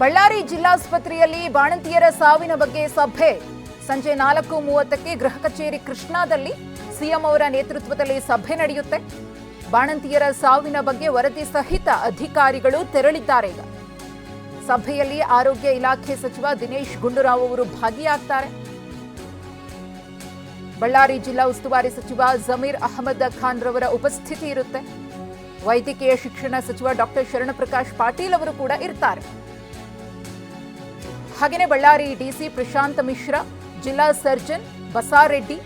ಬಳ್ಳಾರಿ ಜಿಲ್ಲಾಸ್ಪತ್ರೆಯಲ್ಲಿ ಬಾಣಂತಿಯರ ಸಾವಿನ ಬಗ್ಗೆ ಸಭೆ. ಸಂಜೆ ನಾಲ್ಕು ಮೂವತ್ತಕ್ಕೆ ಗೃಹ ಕಚೇರಿ ಕೃಷ್ಣಾದಲ್ಲಿ ಸಿಎಂ ಅವರ ನೇತೃತ್ವದಲ್ಲಿ ಸಭೆ ನಡೆಯುತ್ತೆ. ಬಾಣಂತಿಯರ ಸಾವಿನ ಬಗ್ಗೆ ವರದಿ ಸಹಿತ ಅಧಿಕಾರಿಗಳು ತೆರಳಿದ್ದಾರೆ ಈಗ. ಸಭೆಯಲ್ಲಿ ಆರೋಗ್ಯ ಇಲಾಖೆ ಸಚಿವ ದಿನೇಶ್ ಗುಂಡೂರಾವ್ ಅವರು ಭಾಗಿಯಾಗ್ತಾರೆ. ಬಳ್ಳಾರಿ ಜಿಲ್ಲಾ ಉಸ್ತುವಾರಿ ಸಚಿವ ಜಮೀರ್ ಅಹಮದ್ ಖಾನ್ ರವರ ಉಪಸ್ಥಿತಿ ಇರುತ್ತೆ. ವೈದ್ಯಕೀಯ ಶಿಕ್ಷಣ ಸಚಿವ ಡಾಕ್ಟರ್ ಶರಣಪ್ರಕಾಶ್ ಪಾಟೀಲ್ ಅವರು ಕೂಡ ಇರ್ತಾರೆ. ಹಾಗೆಯೇ ಬಳ್ಳಾರಿ ಡಿಸಿ ಪ್ರಶಾಂತ್ ಮಿಶ್ರಾ, ಜಿಲ್ಲಾ ಸರ್ಜನ್ ಬಸಾರೆಡ್ಡಿ,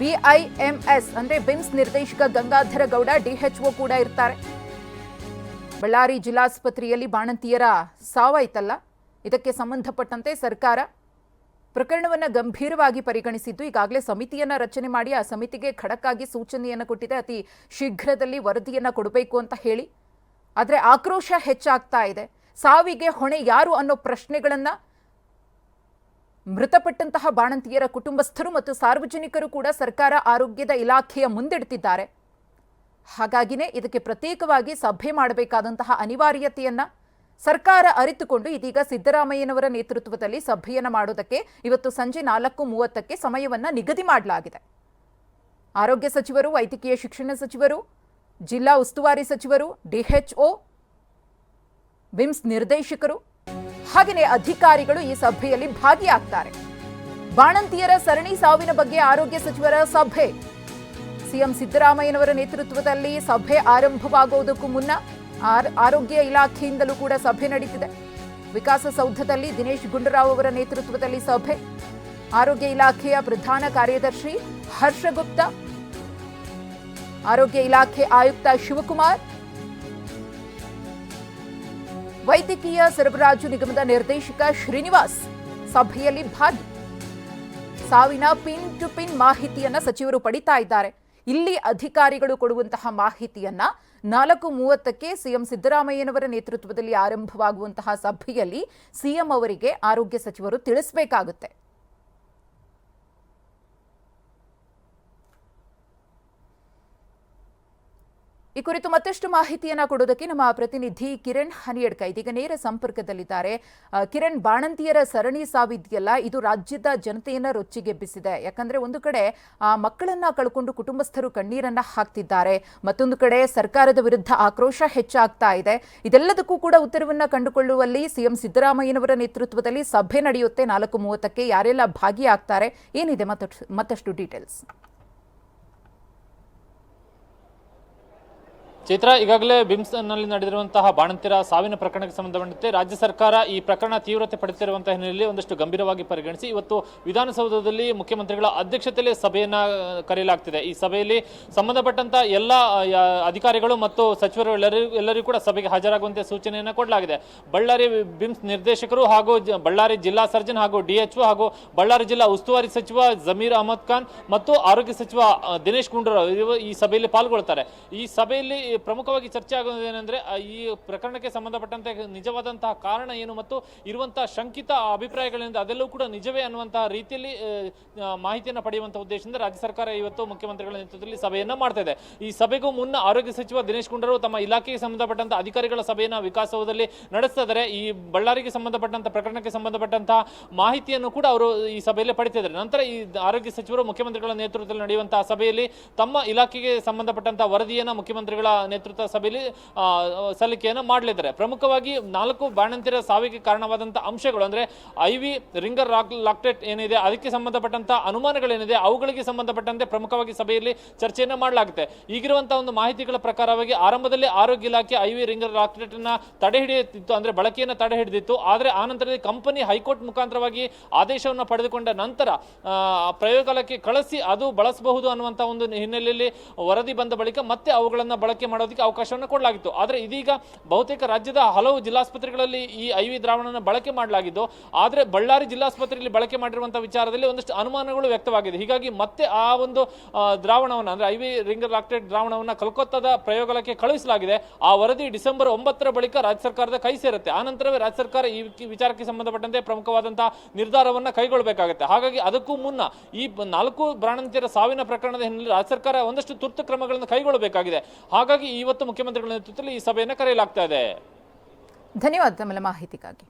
ಬಿಐಎಂಎಸ್ ಅಂದ್ರೆ ಬಿಮ್ಸ್ ನಿರ್ದೇಶಕ ಗಂಗಾಧರ ಗೌಡ ಡಿಎಚ್ಒ ಕೂಡ ಇರ್ತಾರೆ. ಬಳ್ಳಾರಿ ಜಿಲ್ಲಾಸ್ಪತ್ರೆಯಲ್ಲಿ ಬಾಣಂತಿಯರ ಸಾವಾಯ್ತಲ್ಲ ಇದಕ್ಕೆ ಸಂಬಂಧಪಟ್ಟಂತೆ ಸರ್ಕಾರ ಪ್ರಕರಣವನ್ನು ಗಂಭೀರವಾಗಿ ಪರಿಗಣಿಸಿದ್ದು ಈಗಾಗಲೇ ಸಮಿತಿಯನ್ನ ರಚನೆ ಮಾಡಿ ಆ ಸಮಿತಿಗೆ ಖಡಕ್ಕಾಗಿ ಸೂಚನೆಯನ್ನು ಕೊಟ್ಟಿದೆ. ಅತಿ ಶೀಘ್ರದಲ್ಲಿ ವರದಿಯನ್ನು ಕೊಡಬೇಕು ಅಂತ ಹೇಳಿ. ಆದರೆ ಆಕ್ರೋಶ ಹೆಚ್ಚಾಗ್ತಾ ಇದೆ. ಸಾವಿಗೆ ಹೊಣೆ ಯಾರು ಅನ್ನೋ ಪ್ರಶ್ನೆಗಳನ್ನು ಮೃತಪಟ್ಟಂತಹ ಬಾಣಂತಿಯರ ಕುಟುಂಬಸ್ಥರು ಮತ್ತು ಸಾರ್ವಜನಿಕರು ಕೂಡ ಸರ್ಕಾರ ಆರೋಗ್ಯದ ಇಲಾಖೆಯ ಮುಂದಿಡ್ತಿದ್ದಾರೆ. ಹಾಗಾಗಿನೇ ಇದಕ್ಕೆ ಪ್ರತ್ಯೇಕವಾಗಿ ಸಭೆ ಮಾಡಬೇಕಾದಂತಹ ಅನಿವಾರ್ಯತೆಯನ್ನ ಸರ್ಕಾರ ಅರಿತುಕೊಂಡು ಇದೀಗ ಸಿದ್ದರಾಮಯ್ಯನವರ ನೇತೃತ್ವದಲ್ಲಿ ಸಭೆಯನ್ನ ಮಾಡೋದಕ್ಕೆ ಇವತ್ತು ಸಂಜೆ ನಾಲ್ಕು ಮೂವತ್ತಕ್ಕೆ ಸಮಯವನ್ನ ನಿಗದಿ ಮಾಡಲಾಗಿದೆ. ಆರೋಗ್ಯ ಸಚಿವರು, ವೈದ್ಯಕೀಯ ಶಿಕ್ಷಣ ಸಚಿವರು, ಜಿಲ್ಲಾ ಉಸ್ತುವಾರಿ ಸಚಿವರು ಡಿಎಚ್ಒ ಬಿಮ್ಸ್ ನಿರ್ದೇಶಕರು ಹಾಗೆಯೇ ಅಧಿಕಾರಿಗಳು ಈ ಸಭೆಯಲ್ಲಿ ಭಾಗಿಯಾಗ್ತಾರೆ. ಬಾಣಂತಿಯರ ಸರಣಿ ಸಾವಿನ ಬಗ್ಗೆ ಆರೋಗ್ಯ ಸಚಿವರ ಸಭೆ. ಸಿಎಂ ಸಿದ್ದರಾಮಯ್ಯನವರ ನೇತೃತ್ವದಲ್ಲಿ ಸಭೆ ಆರಂಭವಾಗುವುದಕ್ಕೂ ಮುನ್ನ ಆರ್- ಆರೋಗ್ಯ ಇಲಾಖೆಯಿಂದಲೂ ಕೂಡ ಸಭೆ ನಡೀತಿದೆ. ವಿಕಾಸಸೌಧದಲ್ಲಿ ದಿನೇಶ್ ಗುಂಡೂರಾವ್ ಅವರ ನೇತೃತ್ವದಲ್ಲಿ ಸಭೆ. ಆರೋಗ್ಯ ಇಲಾಖೆಯ ಪ್ರಧಾನ ಕಾರ್ಯದರ್ಶಿ ಹರ್ಷಗುಪ್ತ, ಆರೋಗ್ಯ ಇಲಾಖೆ ಆಯುಕ್ತ ಶಿವಕುಮಾರ್ ವೈದ್ಯಕೀಯ ಸರಬರಾಜು ನಿಗಮದ ನಿರ್ದೇಶಕ ಶ್ರೀನಿವಾಸ್ ಸಭೆಯಲ್ಲಿ ಭಾಗಿ. ಸಾವಿನ ಪಿನ್ ಟು ಪಿನ್ ಮಾಹಿತಿಯನ್ನ ಸಚಿವರು ಪಡಿತಾ ಇದ್ದಾರೆ. ಇಲ್ಲಿ ಅಧಿಕಾರಿಗಳು ಕೊಡುವಂತಹ ಮಾಹಿತಿಯನ್ನ ನಾಲ್ಕು ಮೂವತ್ತಕ್ಕೆ ಸಿಎಂ ಸಿದ್ದರಾಮಯ್ಯನವರ ನೇತೃತ್ವದಲ್ಲಿ ಆರಂಭವಾಗುವಂತಹ ಸಭೆಯಲ್ಲಿ ಸಿಎಂ ಅವರಿಗೆ ಆರೋಗ್ಯ ಸಚಿವರು ತಿಳಿಸಬೇಕಾಗುತ್ತೆ. ಈ ಕುರಿತು ಮತ್ತಷ್ಟು ಮಾಹಿತಿಯನ್ನ ಕೊಡೋದಕ್ಕೆ ನಮ್ಮ ಪ್ರತಿನಿಧಿ ಕಿರಣ್ ಹನಿಯಡ್ಕ. ಇದೀಗ ನೇರ ಸಂಪರ್ಕದಲ್ಲಿದ್ದಾರೆ. ಕಿರಣ್, ಬಾಣಂತಿಯರ ಸರಣಿ ಸಾವಿದ್ಯಲ್ಲ ಇದು ರಾಜ್ಯದ ಜನತೆಯನ್ನ ರೊಚ್ಚಿಗೆಬ್ಬಿಸಿದೆ ಯಾಕಂದ್ರೆ ಒಂದು ಕಡೆ ಮಕ್ಕಳನ್ನ ಕಳ್ಕೊಂಡು ಕುಟುಂಬಸ್ಥರು ಕಣ್ಣೀರನ್ನ ಹಾಕ್ತಿದ್ದಾರೆ. ಮತ್ತೊಂದು ಕಡೆ ಸರ್ಕಾರದ ವಿರುದ್ಧ ಆಕ್ರೋಶ ಹೆಚ್ಚಾಗ್ತಾ ಇದೆ. ಇದೆಲ್ಲದಕ್ಕೂ ಕೂಡ ಉತ್ತರವನ್ನ ಕಂಡುಕೊಳ್ಳುವಲ್ಲಿ ಸಿಎಂ ಸಿದ್ದರಾಮಯ್ಯನವರ ನೇತೃತ್ವದಲ್ಲಿ ಸಭೆ ನಡೆಯುತ್ತೆ. ನಾಲ್ಕು ಮೂವತ್ತಕ್ಕೆ ಯಾರೆಲ್ಲ ಭಾಗಿಯಾಗ್ತಾರೆ? ಏನಿದೆ ಮತ್ತಷ್ಟು ಮತ್ತಷ್ಟು ಡೀಟೇಲ್ಸ್ ಚೈತ್ರ, ಈಗಾಗಲೇ ಬಿಮ್ಸ್ನಲ್ಲಿ ನಡೆದಿರುವಂತಹ ಬಾಣಂತಿರ ಸಾವಿನ ಪ್ರಕರಣಕ್ಕೆ ಸಂಬಂಧಪಟ್ಟಂತೆ ರಾಜ್ಯ ಸರ್ಕಾರ ಈ ಪ್ರಕರಣ ತೀವ್ರತೆ ಪಡೆದಿರುವಂತಹ ಹಿನ್ನೆಲೆಯಲ್ಲಿ ಒಂದಷ್ಟು ಗಂಭೀರವಾಗಿ ಪರಿಗಣಿಸಿ, ಇವತ್ತು ವಿಧಾನಸೌಧದಲ್ಲಿ ಮುಖ್ಯಮಂತ್ರಿಗಳ ಅಧ್ಯಕ್ಷತೆಯಲ್ಲಿ ಸಭೆಯನ್ನ ಕರೆಯಲಾಗ್ತಿದೆ. ಈ ಸಭೆಯಲ್ಲಿ ಸಂಬಂಧಪಟ್ಟಂತಹ ಎಲ್ಲ ಅಧಿಕಾರಿಗಳು ಮತ್ತು ಸಚಿವರು ಎಲ್ಲರಿಗೂ ಎಲ್ಲರಿಗೂ ಕೂಡ ಸಭೆಗೆ ಹಾಜರಾಗುವಂತೆ ಸೂಚನೆಯನ್ನು ಕೊಡಲಾಗಿದೆ. ಬಳ್ಳಾರಿ ಬಿಮ್ಸ್ ನಿರ್ದೇಶಕರು ಹಾಗೂ ಬಳ್ಳಾರಿ ಜಿಲ್ಲಾ ಸರ್ಜನ್ ಹಾಗೂ ಡಿಎಚ್ಒ ಹಾಗೂ ಬಳ್ಳಾರಿ ಜಿಲ್ಲಾ ಉಸ್ತುವಾರಿ ಸಚಿವ ಜಮೀರ್ ಅಹಮದ್ ಖಾನ್ ಮತ್ತು ಆರೋಗ್ಯ ಸಚಿವ ದಿನೇಶ್ ಗುಂಡೂರಾವ್ ಈ ಸಭೆಯಲ್ಲಿ ಪಾಲ್ಗೊಳ್ತಾರೆ ಈ ಸಭೆಯಲ್ಲಿ ಪ್ರಮುಖವಾಗಿ ಚರ್ಚೆ ಆಗೋದು ಈ ಪ್ರಕರಣಕ್ಕೆ ಸಂಬಂಧಪಟ್ಟಂತೆ ನಿಜವಾದಂತಹ ಕಾರಣ ಏನು ಮತ್ತು ಇರುವಂತಹ ಶಂಕಿತ ಅಭಿಪ್ರಾಯಗಳಿಂದ ಅದೆಲ್ಲವೂ ಕೂಡ ನಿಜವೇ ಅನ್ನುವಂತಹ ರೀತಿಯಲ್ಲಿ ಮಾಹಿತಿಯನ್ನು ಪಡೆಯುವಂತಹ ಉದ್ದೇಶದಿಂದ ರಾಜ್ಯ ಸರ್ಕಾರ ಇವತ್ತು ಮುಖ್ಯಮಂತ್ರಿಗಳ ನೇತೃತ್ವದಲ್ಲಿ ಸಭೆಯನ್ನು ಮಾಡ್ತಾ ಇದೆ ಈ ಸಭೆಗೂ ಮುನ್ನ ಆರೋಗ್ಯ ಸಚಿವ ದಿನೇಶ್ ಗುಂಡೂರು ತಮ್ಮ ಇಲಾಖೆಗೆ ಸಂಬಂಧಪಟ್ಟಂತಹ ಅಧಿಕಾರಿಗಳ ಸಭೆಯನ್ನು ವಿಕಾಸೌಧದಲ್ಲಿ ನಡೆಸ್ತಾ ಈ ಬಳ್ಳಾರಿಗೆ ಸಂಬಂಧಪಟ್ಟಂತಹ ಪ್ರಕರಣಕ್ಕೆ ಸಂಬಂಧಪಟ್ಟಂತಹ ಮಾಹಿತಿಯನ್ನು ಕೂಡ ಅವರು ಈ ಸಭೆಯಲ್ಲಿ ಪಡಿತಿದ್ದಾರೆ ನಂತರ ಈ ಆರೋಗ್ಯ ಸಚಿವರು ಮುಖ್ಯಮಂತ್ರಿಗಳ ನೇತೃತ್ವದಲ್ಲಿ ನಡೆಯುವಂತಹ ಸಭೆಯಲ್ಲಿ ತಮ್ಮ ಇಲಾಖೆಗೆ ಸಂಬಂಧಪಟ್ಟಂತಹ ವರದಿಯನ್ನು ಮುಖ್ಯಮಂತ್ರಿಗಳ ನೇತೃತ್ವ ಸಭೆಯಲ್ಲಿ ಸಲ್ಲಿಕೆಯನ್ನು ಮಾಡಲಿದ್ದಾರೆ. ಪ್ರಮುಖವಾಗಿ ನಾಲ್ಕು ಬಾಣಂತಿರ ಸಾವಿಗೆ ಕಾರಣವಾದಂತಹ ಅಂಶಗಳು ಅಂದರೆ ಐ ವಿ ರಿಂಗರ್ ಲಾಕ್ಟೇಟ್ ಏನಿದೆ, ಅದಕ್ಕೆ ಸಂಬಂಧಪಟ್ಟಂತಹ ಅನುಮಾನಗಳೇನಿದೆ, ಅವುಗಳಿಗೆ ಸಂಬಂಧಪಟ್ಟಂತೆ ಪ್ರಮುಖವಾಗಿ ಸಭೆಯಲ್ಲಿ ಚರ್ಚೆಯನ್ನು ಮಾಡಲಾಗುತ್ತೆ. ಈಗಿರುವಂತಹ ಒಂದು ಮಾಹಿತಿಗಳ ಪ್ರಕಾರವಾಗಿ ಆರಂಭದಲ್ಲಿ ಆರೋಗ್ಯ ಇಲಾಖೆ ಐ ವಿ ರಿಂಗರ್ ಅನ್ನ ತಡೆ ಹಿಡಿಯುತ್ತಿತ್ತು ಅಂದ್ರೆ ಬಳಕೆಯನ್ನು ತಡೆ ಹಿಡಿದಿತ್ತು. ಆದರೆ ಆ ನಂತರದಲ್ಲಿ ಕಂಪನಿ ಹೈಕೋರ್ಟ್ ಮುಖಾಂತರವಾಗಿ ಆದೇಶವನ್ನು ಪಡೆದುಕೊಂಡ ನಂತರ ಪ್ರಯೋಗಾಲಯಕ್ಕೆ ಕಳಿಸಿ ಅದು ಬಳಸಬಹುದು ಅನ್ನುವಂಥ ಒಂದು ಹಿನ್ನೆಲೆಯಲ್ಲಿ ವರದಿ ಬಂದ ಬಳಿಕ ಮತ್ತೆ ಅವುಗಳನ್ನು ಬಳಕೆ ಮಾಡೋದಕ್ಕೆ ಅವಕಾಶವನ್ನು ಕೊಡಲಾಗಿತ್ತು. ಆದರೆ ಇದೀಗ ಬಹುತೇಕ ರಾಜ್ಯದ ಹಲವು ಜಿಲ್ಲಾಸ್ಪತ್ರೆಗಳಲ್ಲಿ ಈ ಐ ವಿ ದ್ರಾವಣನ ಬಳಕೆ ಮಾಡಲಾಗಿದ್ದು, ಆದರೆ ಬಳ್ಳಾರಿ ಜಿಲ್ಲಾಸ್ಪತ್ರೆಯಲ್ಲಿ ಬಳಕೆ ಮಾಡಿರುವಂಥ ವಿಚಾರದಲ್ಲಿ ಒಂದಷ್ಟು ಅನುಮಾನಗಳು ವ್ಯಕ್ತವಾಗಿದೆ. ಹೀಗಾಗಿ ಮತ್ತೆ ಆ ಒಂದು ದ್ರಾವಣವನ್ನು, ಅಂದರೆ ಐ ವಿ ರಿಂಗರ್ ಲಾಕ್ಟೇಟ್ ದ್ರಾವಣವನ್ನು ಕಲ್ಕತ್ತಾದ ಪ್ರಯೋಗಾಲಯಕ್ಕೆ ಕಳುಹಿಸಲಾಗಿದೆ. ಆ ವರದಿ ಡಿಸೆಂಬರ್ ಒಂಬತ್ತರ ಬಳಿಕ ರಾಜ್ಯ ಸರ್ಕಾರದ ಕೈ ಸೇರುತ್ತೆ. ಆ ನಂತರವೇ ರಾಜ್ಯ ಸರ್ಕಾರ ಈ ವಿಚಾರಕ್ಕೆ ಸಂಬಂಧಪಟ್ಟಂತೆ ಪ್ರಮುಖವಾದಂತಹ ನಿರ್ಧಾರವನ್ನು ಕೈಗೊಳ್ಳಬೇಕಾಗುತ್ತೆ ಹಾಗಾಗಿ ಅದಕ್ಕೂ ಮುನ್ನ ಈ ನಾಲ್ಕು ಪ್ರಾಣಂತ್ಯರ ಸಾವಿನ ಪ್ರಕರಣದ ಹಿನ್ನೆಲೆ ರಾಜ್ಯ ಸರ್ಕಾರ ಒಂದಷ್ಟು ತುರ್ತು ಕ್ರಮಗಳನ್ನು ಕೈಗೊಳ್ಳಬೇಕಾಗಿದೆ. ಹಾಗಾಗಿ ಇವತ್ತು ಮುಖ್ಯಮಂತ್ರಿಗಳ ನೇತೃತ್ವದಲ್ಲಿ ಈ ಸಭೆಯನ್ನು ಕರೆಯಲಾಗ್ತಾ ಇದೆ. ಧನ್ಯವಾದ ತಮ್ಮ ಮಾಹಿತಿಗಾಗಿ.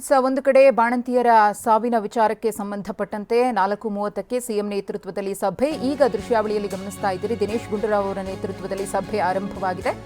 ಸ ಒಂದು ಕಡೆ ಬಾಣಂತಿಯರ ಸಾವಿನ ವಿಚಾರಕ್ಕೆ ಸಂಬಂಧಪಟ್ಟಂತೆ ನಾಲ್ಕು ಮೂವತ್ತಕ್ಕೆ ಸಿಎಂ ನೇತೃತ್ವದಲ್ಲಿ ಸಭೆ. ಈಗ ದೃಶ್ಯಾವಳಿಯಲ್ಲಿ ಗಮನಿಸ್ತಾ ಇದ್ದೀರಿ, ದಿನೇಶ್ ಗುಂಡೂರಾವ್ ಅವರ ನೇತೃತ್ವದಲ್ಲಿ ಸಭೆ ಆರಂಭವಾಗಿದೆ.